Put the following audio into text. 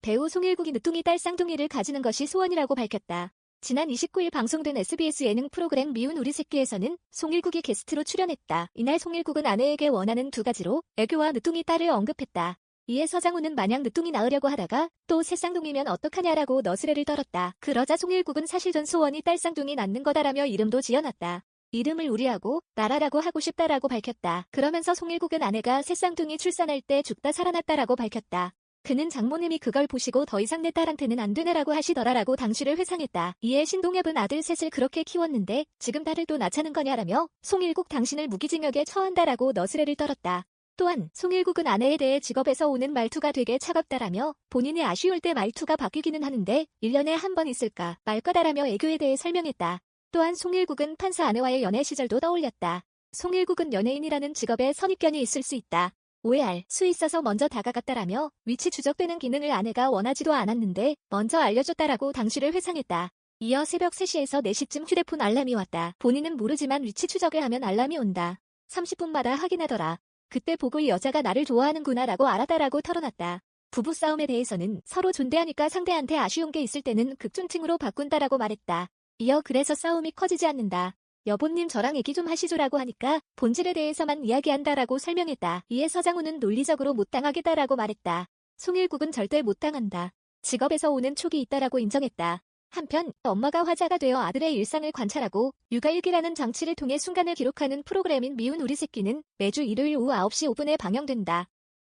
배우 송일국이 늦둥이 딸 쌍둥이를 가지는 것이 소원이라고 밝혔다. 지난 29일 방송된 SBS 예능 프로그램 미운 우리 새끼에서는 송일국이 게스트로 출연했다. 이날 송일국은 아내에게 원하는 두 가지로 애교와 늦둥이 딸을 언급했다. 이에 서장훈은 마냥 늦둥이 낳으려고 하다가 또 새쌍둥이면 어떡하냐라고 너스레를 떨었다. 그러자 송일국은 사실 전 소원이 딸 쌍둥이 낳는 거다라며 이름도 지어놨다. 이름을 우리하고 나라라고 하고 싶다라고 밝혔다. 그러면서 송일국은 아내가 새쌍둥이 출산할 때 죽다 살아났다라고 밝혔다. 그는 장모님이 그걸 보시고 더 이상 내 딸한테는 안 되네라고 하시더라라고 당시를 회상했다. 이에 신동엽은 아들 셋을 그렇게 키웠는데 지금 딸을 또 낳자는 거냐라며 송일국 당신을 무기징역에 처한다라고 너스레를 떨었다. 또한 송일국은 아내에 대해 직업에서 오는 말투가 되게 차갑다라며 본인이 아쉬울 때 말투가 바뀌기는 하는데 1년에 한 번 있을까 말거다라며 애교에 대해 설명했다. 또한 송일국은 판사 아내와의 연애 시절도 떠올렸다. 송일국은 연예인이라는 직업에 선입견이 있을 수 있다. 오해할 수 있어서 먼저 다가갔다라며 위치 추적되는 기능을 아내가 원하지도 않았는데 먼저 알려줬다라고 당시를 회상했다. 이어 새벽 3시에서 4시쯤 휴대폰 알람이 왔다. 본인은 모르지만 위치 추적을 하면 알람이 온다. 30분마다 확인하더라. 그때 보고 이 여자가 나를 좋아하는구나 라고 알았다라고 털어놨다. 부부싸움에 대해서는 서로 존대하니까 상대한테 아쉬운 게 있을 때는 극존칭으로 바꾼다라고 말했다. 이어 그래서 싸움이 커지지 않는다. 여보님 저랑 얘기 좀 하시죠라고 하니까 본질에 대해서만 이야기한다라고 설명했다. 이에 서장훈은 논리적으로 못 당하겠다라고 말했다. 송일국은 절대 못 당한다. 직업에서 오는 촉이 있다라고 인정했다. 한편 엄마가 화자가 되어 아들의 일상을 관찰하고 육아일기라는 장치를 통해 순간을 기록하는 프로그램인 미운 우리 새끼는 매주 일요일 오후 9시 5분에 방영된다.